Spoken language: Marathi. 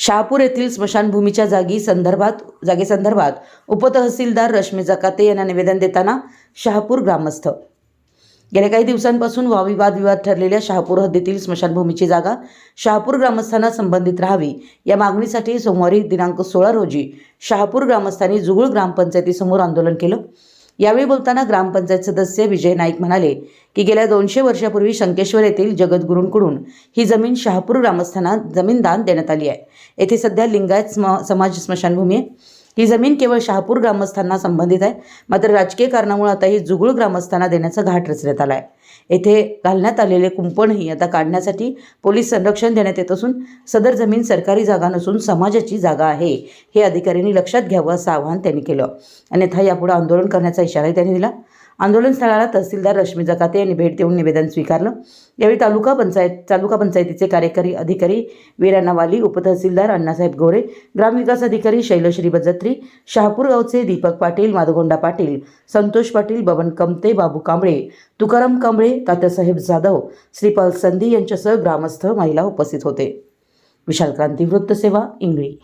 शहापूर येथील स्मशानभूमीच्या जागी संदर्भात जागेसंदर्भात उपतहसीलदार रश्मी जकाते यांना निवेदन देताना शहापूर ग्रामस्थ. गेल्या काही दिवसांपासून वाविवाद विवाद ठरलेल्या शहापूर हद्दीतील स्मशानभूमीची जागा शहापूर ग्रामस्थांना संबंधित राहावी या मागणीसाठी सोमवारी दिनांक सोळा रोजी शहापूर ग्रामस्थांनी जुगुळ ग्रामपंचायतीसमोर आंदोलन केलं. यावेळी बोलताना ग्रामपंचायत सदस्य विजय नाईक म्हणाले की गेल्या दोनशे वर्षापूर्वी शंकेश्वर येथील जगद्गुरूंकडून ही जमीन शहापूर ग्रामस्थांना जमीनदान देण्यात आली आहे. येथे सध्या लिंगायत स्म समाज स्मशानभूमी आहे. ही जमीन केवळ शहापूर ग्रामस्थांना संबंधित आहे मात्र राजकीय कारणामुळे आता ही जुगुळ ग्रामस्थांना देण्याचा घाट रचण्यात आला आहे येथे घालण्यात आलेले कुंपणही आता काढण्यासाठी पोलीस संरक्षण देण्यात येत असून सदर जमीन सरकारी जागा नसून समाजाची जागा आहे हे अधिकाऱ्यांनी लक्षात घ्यावं असं आवाहन त्यांनी केलं. अन्यथा यापुढे आंदोलन करण्याचा इशाराही त्यांनी दिला. आंदोलनस्थळाला तहसीलदार रश्मी जकाते यांनी भेट देऊन निवेदन स्वीकारलं. यावेळी तालुका पंचायत तालुका पंचायतीचे कार्यकारी अधिकारी वीरा नवाली उपतहसीलदार अण्णासाहेब गोरे ग्रामविकास अधिकारी शैलश्री बजत्री शहापूर गावचे दीपक पाटील माधगोंडा पाटील संतोष पाटील बबन कमते बाबू कांबळे तुकाराम कांबळे तात्यासाहेब जाधव श्रीपाल संधी यांच्यासह ग्रामस्थ महिला उपस्थित होते. विशाल क्रांती वृत्तसेवा इंगळी.